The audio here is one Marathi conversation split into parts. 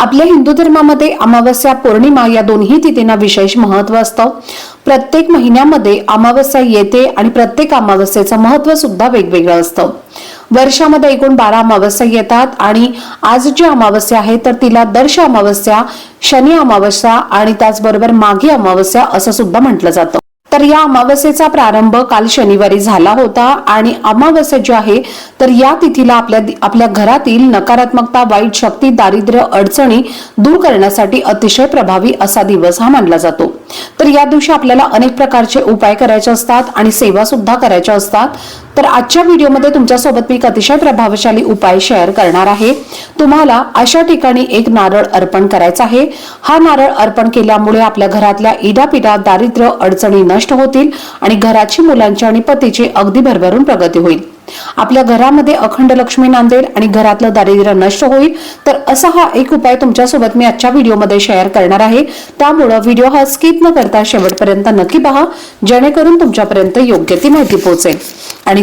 आपल्या हिंदू धर्मामध्ये अमावस्या पौर्णिमा या दोन्ही तिथींना विशेष महत्त्व असतं. प्रत्येक महिन्यामध्ये अमावस्या येते आणि प्रत्येक अमावस्येचं महत्त्व सुद्धा वेगवेगळं असतं. वर्षामध्ये एकूण बारा अमावस्या येतात आणि आज जी अमावस्या आहे तर तिला दर्श अमावस्या शनी अमावस्या आणि त्याचबरोबर माघी अमावस्या असं सुद्धा म्हटलं जातं. तर या अमावस्येचा प्रारंभ काल शनिवारी झाला होता आणि अमावस्या जी आहे तर या तिथीला आपल्या आपल्या घरातील नकारात्मकता वाईट शक्ती दारिद्र्य अडचणी दूर करण्यासाठी अतिशय प्रभावी असा दिवस हा मानला जातो. तर या दिवशी आपल्याला अनेक प्रकारचे उपाय करायचे असतात आणि सेवा सुद्धा करायच्या असतात. तर आजच्या व्हिडिओमध्ये तुमच्यासोबत मी एक अतिशय प्रभावशाली उपाय शेअर करणार आहे. तुम्हाला अशा ठिकाणी एक नारळ अर्पण करायचा आहे. हा नारळ अर्पण केल्यामुळे आपल्या घरातल्या इडापिडा दारिद्र्य अडचणी नष्ट होतील आणि घराची मुलांची आणि पतीची अगदी भरभरून प्रगती होईल. आपल्या घरामध्ये अखंड लक्ष्मी नांदेल आणि घरातलं दारिद्र्य नष्ट होईल. तर असा हा एक उपाय तुमच्यासोबत मी आजच्या व्हिडिओमध्ये शेअर करणार आहे. त्यामुळं व्हिडिओ हा स्किप न करता शेवटपर्यंत नक्की पहा. जेणेकरून तुमच्यापर्यंत योग्य ती माहिती पोहोचेल. आणि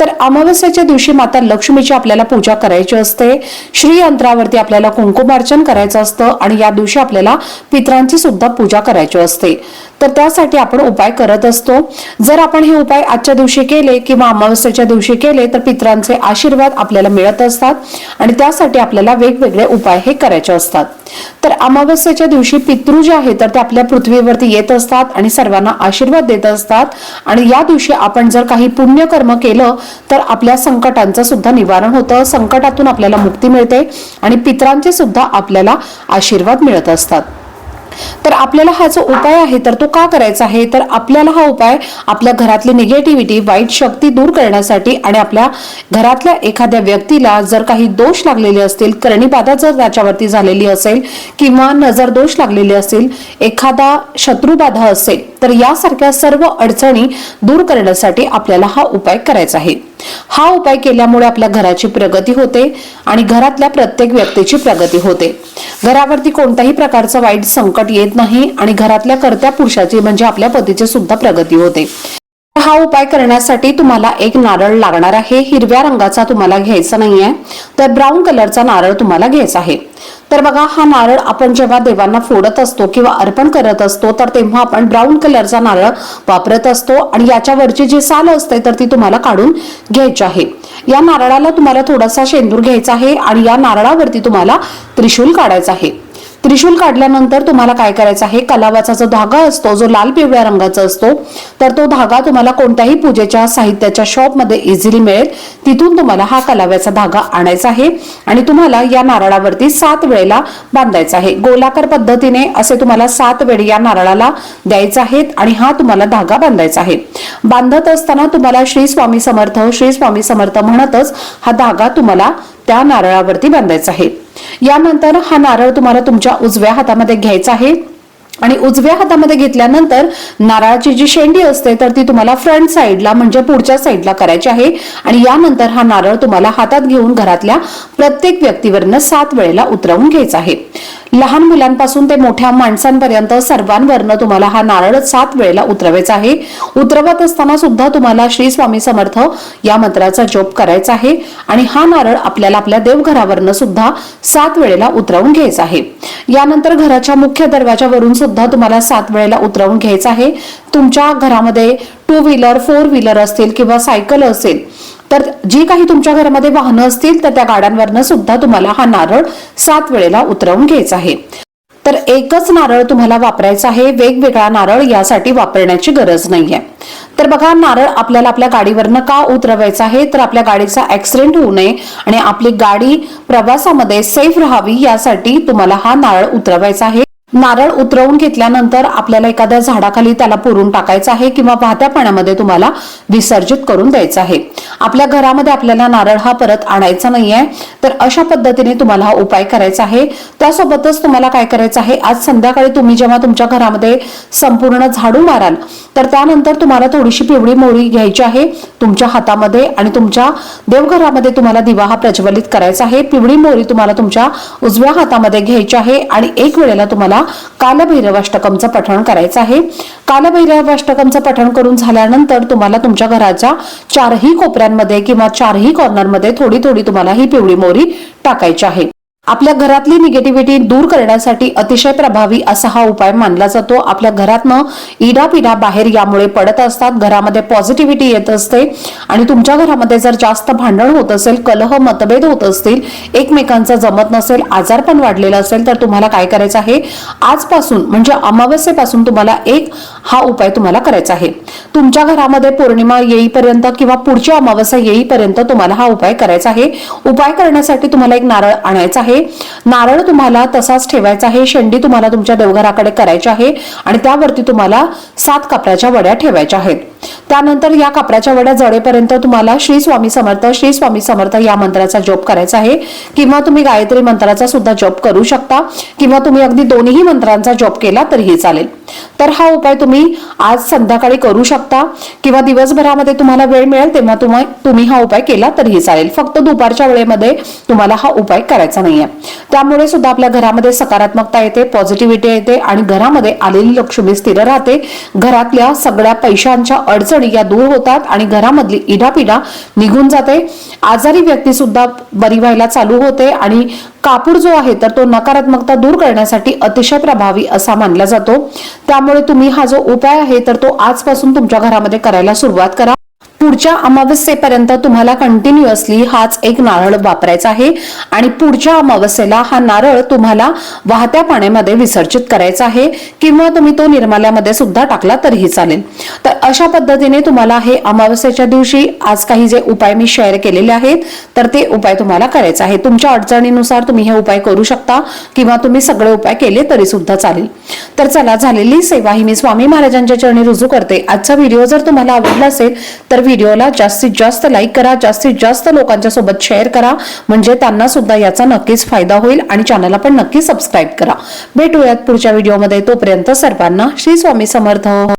तर अमावस्याच्या दिवशी माता लक्ष्मीची आपल्याला पूजा करायची असते. श्री अंतरावरती आपल्याला कुंकुमार्चन करायचं असतं आणि या दिवशी आपल्याला पित्रांची सुद्धा पूजा करायची असते. तर त्यासाठी आपण उपाय करत असतो. जर आपण हे उपाय आजच्या दिवशी केले किंवा अमावस्याच्या दिवशी केले तर पित्रांचे आशीर्वाद आपल्याला मिळत असतात आणि त्यासाठी आपल्याला वेगवेगळे उपाय हे करायचे असतात. तर अमावस्याच्या दिवशी पितृ जे आहे तर ते आपल्या पृथ्वीवरती येत असतात आणि सर्वांना आशीर्वाद देत असतात. आणि या दिवशी आपण जर काही पुण्यकर्म केलं तर आपल्या संकटांचं सुद्धा निवारण होतं. संकटातून आपल्याला मुक्ती मिळते आणि पित्रांचे सुद्धा आपल्याला आशीर्वाद मिळत असतात. तर आपल्याला हा जो उपाय आहे तर तो का करायचा आहे? तर आपल्याला हा उपाय आपल्या घरातली निगेटिव्हिटी वाईट शक्ती दूर करण्यासाठी आणि आपल्या घरातल्या एखाद्या व्यक्तीला जर काही दोष लागलेले असतील करणीबाधा जर त्याच्यावरती झालेली असेल किंवा नजर दोष लागलेले असेल एखादा शत्रुबाधा असेल तर यासारख्या सर्व अडचणी दूर करण्यासाठी आपल्याला हा उपाय करायचा आहे. हा उपाय केल्यामुळे आपल्या घराची प्रगती होते आणि घरातल्या प्रत्येक व्यक्तीची प्रगती होते. घरावरती कोणत्याही प्रकारचं वाईट संकट येत नाही आणि घरातल्या कर्त्या पुरुषाची म्हणजे आपल्या पतीची सुद्धा प्रगती होते. हा उपाय करण्यासाठी तुम्हाला एक नारळ लागणार आहे. हिरव्या रंगाचा तुम्हाला घ्यायचा नाहीये. तर ब्राऊन कलरचा नारळ तुम्हाला घ्यायचा आहे. तर बघा हा नारळ आपण जेव्हा देवांना फोडत असतो किंवा अर्पण करत असतो तर तेव्हा आपण ब्राऊन कलरचा नारळ वापरत असतो आणि याच्यावरची जी साल असते तर ती तुम्हाला काढून घ्यायची आहे. या नारळाला तुम्हाला थोडासा शेंदूर घ्यायचा आहे आणि या नारळावरती तुम्हाला त्रिशूल काढायचा आहे. त्रिशूल काढल्यानंतर तुम्हाला काय करायचं आहे? कलावाचा जो धागा असतो जो लाल पिवळ्या रंगाचा असतो तर तो धागा तुम्हाला कोणत्याही पूजेच्या साहित्याच्या शॉपमध्ये इझिली मिळेल. तिथून तुम्हाला हा कलाव्याचा धागा आणायचा आहे आणि तुम्हाला या नारळावरती सात वेळेला बांधायचा आहे. गोलाकार पद्धतीने असे तुम्हाला सात वेळ या नारळाला द्यायचे आहेत आणि हा तुम्हाला धागा बांधायचा आहे. बांधत असताना तुम्हाला श्री स्वामी समर्थ श्री स्वामी समर्थ म्हणतच हा धागा तुम्हाला त्या नारळावरती बांधायचा आहे. यानंतर हा नारळ तुम्हाला तुमच्या उजव्या हातामध्ये घ्यायचा आहे. आणि उजव्या हातामध्ये घेतल्यानंतर नारळाची जी शेंडी असते तर ती तुम्हाला फ्रंट साईडला म्हणजे पुढच्या साईडला करायची आहे. आणि यानंतर हा नारळ तुम्हाला हातात घेऊन घरातल्या प्रत्येक व्यक्तीवरनं सात वेळेला उतरवून घ्यायचा आहे. लहान मुलांपासून ते मोठ्या माणसांपर्यंत सर्वांवरनं तुम्हाला हा नारळ सात वेळेला उतरवायचा आहे. उतरवत असताना सुद्धा तुम्हाला श्री स्वामी समर्थ या मंत्राचा जप करायचा आहे आणि हा नारळ आपल्याला आपल्या देवघरावरनं सुद्धा सात वेळेला उतरवून घ्यायचा आहे. यानंतर घराच्या मुख्य दरवाजावरून सुद्धा तुम्हाला सात वेळेला उतरवून घ्यायचा आहे. तुमच्या घरामध्ये टू व्हीलर फोर व्हीलर असतील किंवा सायकल असेल तर जी काही तुमच्या घरामध्ये वाहनं असतील तर त्या गाड्यांवरनं सुद्धा तुम्हाला हा नारळ सात वेळेला उतरवून घ्यायचा आहे. तर एकच नारळ तुम्हाला वापरायचा आहे वेगवेगळा नारळ यासाठी वापरण्याची गरज नाहीये. तर बघा नारळ आपल्याला आपल्या गाडीवरनं का उतरवायचा आहे? तर आपल्या गाडीचा ऍक्सिडेंट होऊ नये आणि आपली गाडी प्रवासामध्ये सेफ राहावी यासाठी तुम्हाला हा नारळ उतरवायचा आहे. नारळ उतरवून घेतल्यानंतर आपल्याला एखाद्या झाडाखाली त्याला पुरून टाकायचं आहे किंवा वाहत्या पाण्यामध्ये तुम्हाला विसर्जित करून द्यायचं आहे. आपल्या घरामध्ये आपल्याला नारळ हा परत आणायचा नाहीये. तर अशा पद्धतीने तुम्हाला हा उपाय करायचा आहे. त्यासोबतच तुम्हाला काय करायचं आहे? आज संध्याकाळी तुम्ही जेव्हा तुमच्या घरामध्ये संपूर्ण झाडू माराल तर त्यानंतर तुम्हाला थोडीशी पिवळी मोळी घ्यायची आहे तुमच्या हातामध्ये आणि तुमच्या देवघरामध्ये तुम्हाला दिवा हा प्रज्वलित करायचा आहे. पिवळी मोळी तुम्हाला तुमच्या उजव्या हातामध्ये घ्यायची आहे आणि एक वेळेला तुम्हाला कालभैरवाष्टकमचं पठण करायचं आहे. कालभैरवाष्टकमचं पठण करून झाल्यानंतर तुम्हाला तुमच्या घराच्या चारही कोपऱ्यांमध्ये किंवा चारही कॉर्नरमध्ये थोडी थोडी तुम्हाला ही पिवळी मोहरी टाकायची आहे. आपल्या घरातली निगेटिव्हिटी दूर करण्यासाठी अतिशय प्रभावी असा हा उपाय मानला जातो. आपल्या घरातनं इडापिडा बाहेर यामुळे पडत असतात. घरामध्ये पॉझिटिव्हिटी येत असते. आणि तुमच्या घरामध्ये जर जास्त भांडण होत असेल कलह मतभेद होत असतील एकमेकांचं जमत नसेल आजारपण वाढलेलं असेल तर तुम्हाला काय करायचं आहे? आजपासून म्हणजे अमावस्येपासून तुम्हाला एक हा उपाय तुम्हाला करायचा आहे. तुमच्या घरामध्ये पौर्णिमा येईपर्यंत किंवा पुढची अमावस्या येईपर्यंत तुम्हाला हा उपाय करायचा आहे. उपाय करण्यासाठी तुम्हाला एक नारळ आणायचा आहे. नारळ तुम्हाला तसाच ठेवायचा आहे शेंडी तुम्हाला तुमच्या देवघराकडे करायची आहे आणि त्यावरती तुम्हाला सात कापराच्या वड्या ठेवायच्या आहेत. त्यानंतर या कापराच्या वड्या जळेपर्यंत तुम्हाला श्री स्वामी समर्थ श्री स्वामी समर्थ या मंत्राचा जप करायचा आहे. किंवा तुम्ही गायत्री मंत्राचा सुद्धा जप करू शकता. किंवा तुम्ही अगदी दोन्ही मंत्रांचा जप केला तरीही चालेल. तर हा उपाय तुम्ही आज संध्याकाळी करू शकता किंवा दिवसभरामध्ये तुम्हाला वेळ मिळेल तेव्हा तुम्हा तुम्ही हा उपाय केला तरीही चालेल. फक्त दुपारच्या वेळेमध्ये तुम्हाला हा उपाय करायचा नाहीये. त्यामुळे सुद्धा आपल्या घरामध्ये सकारात्मकता येते पॉझिटिव्हिटी येते आणि घरामध्ये आलेली लक्ष्मी स्थिर राहते. घरातल्या सगळ्या पैशांच्या अडचणी या दूर होतात आणि घरामधली इडापिडा निघून जाते. आजारी व्यक्ती सुद्धा बरी व्हायला चालू होते आणि कापूर जो आहे तर तो नकारात्मकता दूर करण्यासाठी अतिशय प्रभावी असा मानला जातो. त्यामुळे तुम्ही हा जो उपाय आहे तर तो आजपासून तुमच्या घरामध्ये करायला सुरुवात करा. पुढच्या अमावस्येपर्यंत तुम्हाला कंटिन्युअसली हाच एक नारळ वापरायचा आहे. आणि पुढच्या अमावस्येला हा नारळ तुम्हाला वाहत्या पाण्यामध्ये विसर्जित करायचा आहे. किंवा तुम्ही तो निर्माल्यामध्ये सुद्धा टाकला तरीही चालेल. तर अशा पद्धतीने तुम्हाला हे अमावस्येच्या दिवशी आज काही जे उपाय मी शेअर केलेले आहेत तर ते उपाय तुम्हाला करायचा आहे तुमच्या अडचणीनुसार तुम्ही हे उपाय करू शकता किंवा तुम्ही सगळे उपाय केले तरी सुद्धा चालेल. तर चला झालेली सेवा ही मी स्वामी महाराजांच्या चरणी रुजू करते. आजचा व्हिडिओ जर तुम्हाला आवडला असेल तर व्हिडिओ व्हिडिओला जास्तीत जास्त लाईक करा जास्तीत जास्त लोकांच्या सोबत शेअर करा. म्हणजे त्यांना सुद्धा याचा नक्कीच फायदा होईल आणि चॅनलला पण नक्की सबस्क्राईब करा. भेटूयात पुढच्या व्हिडिओमध्ये तोपर्यंत सर्वांना श्री स्वामी समर्थ.